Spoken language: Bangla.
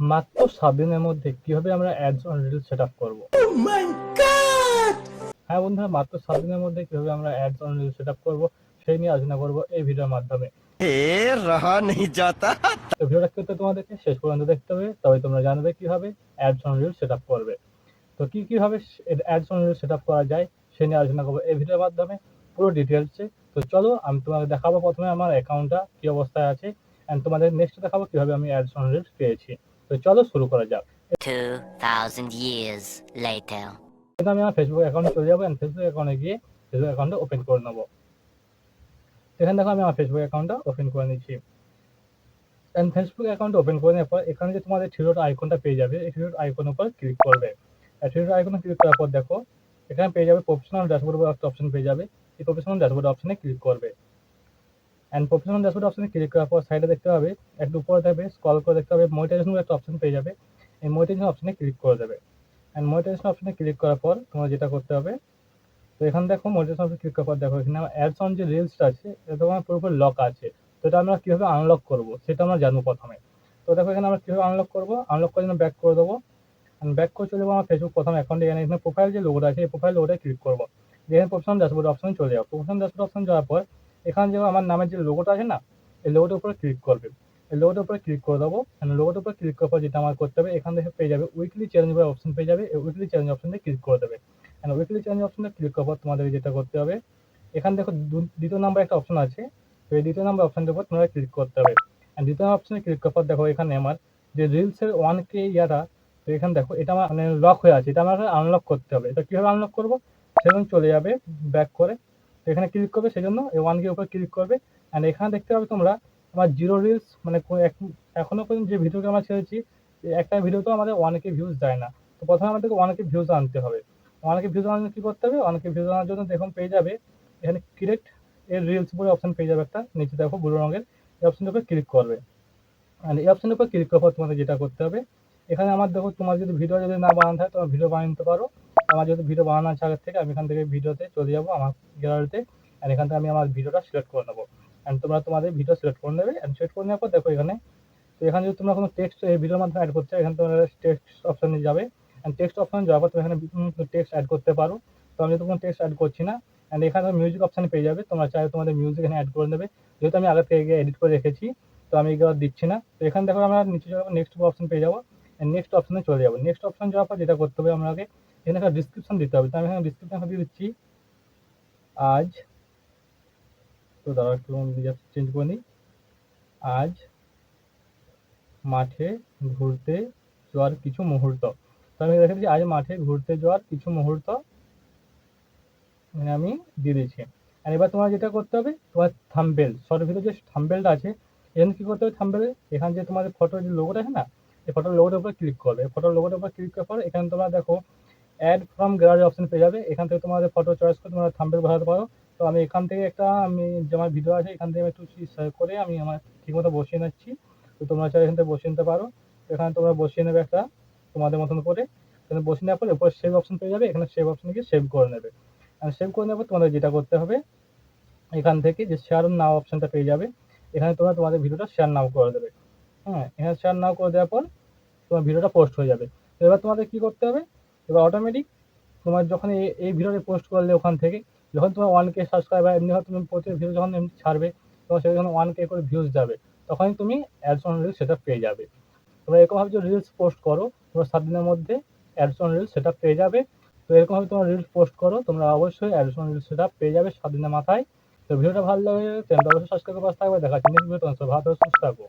মাত্র সাত দিনের মধ্যে কীভাবে আমরা ads on reel set up করব হ্যাঁ বন্ধুরা মাত্র সাত দিনের মধ্যে কীভাবে আমরা ads on reel set up করব সেই নিয়ে আলোচনা করব এই ভিডিওর মাধ্যমে। ভিডিওটা কিন্তু তোমাদেরকে শেষ পর্যন্ত দেখতে হবে তবে তোমরা জানবে কীভাবে ads on reel set up করবে। তো কি কীভাবে ads on reel set up করা যায় সে নিয়ে আলোচনা করব এই ভিডিওর মাধ্যমে পুরো ডিটেলসে তো চলো আমি তোমাকে দেখাবো প্রথমে আমার অ্যাকাউন্টটা কি অবস্থায় আছে অ্যান্ড তোমাদের নেক্সট দেখাবো কীভাবে আমি অ্যাডস অন রিল পেয়েছি। তো চলো শুরু করা যাক। 2,000 years later. আমি আমার ফেসবুক অ্যাকাউন্টে চলে যাব ফেসবুক অ্যাকাউন্টে গিয়ে ফেসবুক অ্যাকাউন্টটা ওপেন করে নেব। এখানে দেখো আমি আমার ফেসবুক অ্যাকাউন্টটা ওপেন করে নিচ্ছি। অ্যান্ড ফেসবুক অ্যাকাউন্ট ওপেন করে নেওয়ার পর এখানে যে তোমাদের থ্রিডট আইকনটা পেয়ে যাবে এই থ্রিডট আইকনের উপর ক্লিক করবে। আর থ্রিডট আইকনে ক্লিক করার পর দেখো এখানে পেয়ে যাবে প্রফেশনাল ড্যাশবোর্ড বলে একটা অপশন পেয়ে যাবে। এই প্রফেশনাল ড্যাশবোর্ড অপশনে ক্লিক করবে। অ্যান্ড প্রফেশনাল ড্যাশবোর্ড অপশনে ক্লিক করার পর সাইডে দেখতে পাবে, একটু উপরে থাকবে স্ক্রল করে দেখতে হবে মনিটাইজেশন একটা অপশন পেয়ে যাবে। এই মনিটাইজেশন অপশনে ক্লিক করে দেবে। অ্যান্ড মনিটাইজেশন অপশনে ক্লিক করার পর তোমার যেটা করতে হবে, তো এখানে দেখো মনিটাইজেশন অপশনে ক্লিক করার পর দেখো, এখানে আমার অ্যাডস অন যে রিলসটা আছে, এটা আমার পুরোপুরি লক আছে। তো এটা আমরা কীভাবে আনলক করব, সেটা আমরা জানব প্রথমে। তো দেখো এখানে আমরা কীভাবে আনলক করব আনলক করার জন্য ব্যাক করে দেবো। অ্যান্ড ব্যাক করে চলে যাব আমার ফেসবুক প্রথম অ্যাকাউন্টে এখানে এখানে প্রোফাইল যে লোগোটা আছে, এই প্রোফাইল লোগোটা ক্লিক করব। যেখানে প্রফেশনাল ড্যাশবোর্ড অপশন চলে যাব। প্রফেশনাল ড্যাশবোর্ড অপশন যাওয়ার পর এখানে যে আমার নামের যে লোগোটা আছে না, এই লোগোটার উপরে ক্লিক করবে। এই লোগোটার উপরে ক্লিক করে দেবো লোগোটার উপরে ক্লিক করার পর যেটা আমার করতে হবে, এখান থেকে পেয়ে যাবে উইকলি চ্যালেঞ্জ বলে অপশন পেয়ে যাবে, এই উইকলি চ্যালেঞ্জ অপশনে ক্লিক করে দেবে। অ্যান্ড উইকলি চ্যালেঞ্জ অপশনে ক্লিক করার পর তোমাদের যেটা করতে হবে, এখানে দেখো দ্বিতীয় নাম্বার একটা অপশন আছে, তো এই দ্বিতীয় নাম্বার অপশনটার উপর তোমাদের ক্লিক করতে হবে। অ্যান্ড দ্বিতীয় অপশনে ক্লিক করার পর দেখো এখানে আমার যে রিলসের ওয়ান কে ইয়াটা, তো এখানে দেখো এটা আমার মানে লক হয়ে আছে, এটা আমাকে আনলক করতে হবে। এটা কীভাবে আনলক করব? সেজন্য চলে যাবে ব্যাক করে এখানে ক্লিক করবে, সেজন্য এই ওয়ান কে উপর ক্লিক করবে। অ্যান্ড এখানে দেখতে পাবে তোমরা আমার জিরো রিলস মানে এক- পর্যন্ত যে ভিডিওকে আমরা ছেড়েছি একটা ভিডিওতেও আমাদের ওয়ান কে ভিউজ দেয় না। তো প্রথমে আমাদেরকে ওয়ান কে ভিউজ আনতে হবে। ওয়ান কে ভিউজ আনার জন্য কী করতে হবে? ওয়ান কে ভিউজ আনার জন্য দেখুন পেয়ে যাবে, এখানে ক্রিয়েট এর রিলস বলে অপশন পেয়ে যাবে একটা, নিচে দেখো ব্লু রঙের, এই অপশনের উপর ক্লিক করবে। আর এই অপশনের উপর ক্লিক করার পর তোমাদের যেটা করতে হবে, এখানে আমার দেখো তোমার যদি ভিডিও যদি না বানাতে হয় তোমার ভিডিও বানিয়ে নিতে পারো। আমার যেহেতু ভিডিও বানানো আছে আগের থেকে, আমি এখান থেকে ভিডিওতে চলে যাব আমার গ্যালারিতে আর এখান থেকে আমি আমার ভিডিওটা সিলেক্ট করে নেব। অ্যান্ড তোমরা তোমাদের ভিডিও সিলেক্ট করে নেবে অ্যান্ড সিলেক্ট করে নেওয়ার পর দেখো এখানে, তো এখানে যদি তোমরা কোনো টেক্সট এই ভিডিওর মাধ্যমে অ্যাড করতে এখানে তোমরা টেক্সট অপশানে যাবে। অ্যান্ড টেক্সট অপশানে যাওয়ার পর তুমি এখানে টেক্সট অ্যাড করতে পারো। তো আমি যদি কোনো টেক্সট অ্যাড করছি না অ্যান্ড এখানে মিউজিক অপশানে পেয়ে যাবে, তোমরা চাইলে তোমাদের মিউজিক এখানে অ্যাড করে নেবে। যেহেতু আমি আগে থেকে এডিট করে রেখেছি, তো আমি এগুলো দিচ্ছি না। তো এখানে দেখো আমরা নিচে যাব নেক্সট অপশন পেয়ে যাব নেক্সট অপশনে চলে যাব। নেক্সট অপশন যাওয়ার পর যেটা করতে হবে আমাকে এখানে একটা ডিসক্রিপশন দিতে হবে। তো আমি এখানে ডিসক্রিপশন দিয়ে দিচ্ছি। আজ, তো দাঁড়া একটু চেঞ্জ করে নিই। আজ মাঠে ঘুরতে যাওয়ার কিছু মুহূর্ত। তো আমি রেখে দিচ্ছি, আজ মাঠে ঘুরতে যাওয়ার কিছু মুহূর্ত। এখানে আমি দিয়ে দিয়েছি। আর এবার তোমার যেটা করতে হবে, তোমার থাম্বেল। শর্ট ভিডিও যে থাম্বেলটা আছে, এখানে কী করতে হবে থাম্বেলে? এখানে যে তোমাদের ফটোর যে লোগোটা আছে না, এই ফটোর লোগোটার উপর ক্লিক করবে। ফটোর লোগোটার উপর ক্লিক করার পর এখানে তোমরা দেখো অ্যাড ফ্রম গ্যালারি অপশন পেয়ে যাবে। এখান থেকে তোমাদের ফটো চয়েস করে তোমরা থাম্বেল বানাতে পারো। তো আমি এখান থেকে একটা, আমি যে আমার ভিডিও আছে, এখান থেকে একটু সেভ করে আমি আমার ঠিকমতো বসিয়ে নিচ্ছি। তো তোমরা চাইলে এখান থেকে বসিয়ে নিতে পারো। এখানে তোমরা বসিয়ে নেবে একটা তোমাদের মতন করে। এখানে বসিয়ে নেওয়ার পর এরপর সেভ অপশন পেয়ে যাবে। এখানে সেভ অপশনে গিয়ে সেভ করে নেবে। আর সেভ করে পর তোমাদের যেটা করতে হবে, এখান থেকে যে শেয়ার নাও অপশনটা পেয়ে যাবে, এখানে তোমরা তোমাদের ভিডিওটা শেয়ার নাও করে দেবে। হ্যাঁ এখানে শেয়ার নাও করে দেওয়ার পর তোমার ভিডিওটা পোস্ট হয়ে যাবে। এবার তোমাদের কী করতে হবে এবার অটোমেটিক তোমার যখন এই ভিডিওটা পোস্ট করলে ওখান থেকে যখন তোমার ওয়ান কে সাবস্ক্রাইবার এমনি হয় তুমি প্রতি ভিডিও যখন এমনি ছাড়বে তখন সেটা যখন ওয়ান কে করে ভিউজ যাবে তখনই তুমি অ্যাডস অন রিলস সেটা পেয়ে যাবে। তোমরা এরকমভাবে যদি রিলস পোস্ট করো তোমরা সাত দিনের মধ্যে অ্যাডস অন রিলস সেটা পেয়ে যাবে। তো এরকমভাবে তোমরা রিলস পোস্ট করো তোমরা অবশ্যই অ্যাডস অন রিলস সেটা পেয়ে যাবে সাত দিনের মাথায়। তো ভিডিওটা ভালো লাগে চ্যানেলটা অবশ্যই সাবস্ক্রাইব করে পাশে থাকবে। দেখা যাচ্ছে নেক্সট ভিডিও তোমার ভালো থাকো, সুস্থ থাকো।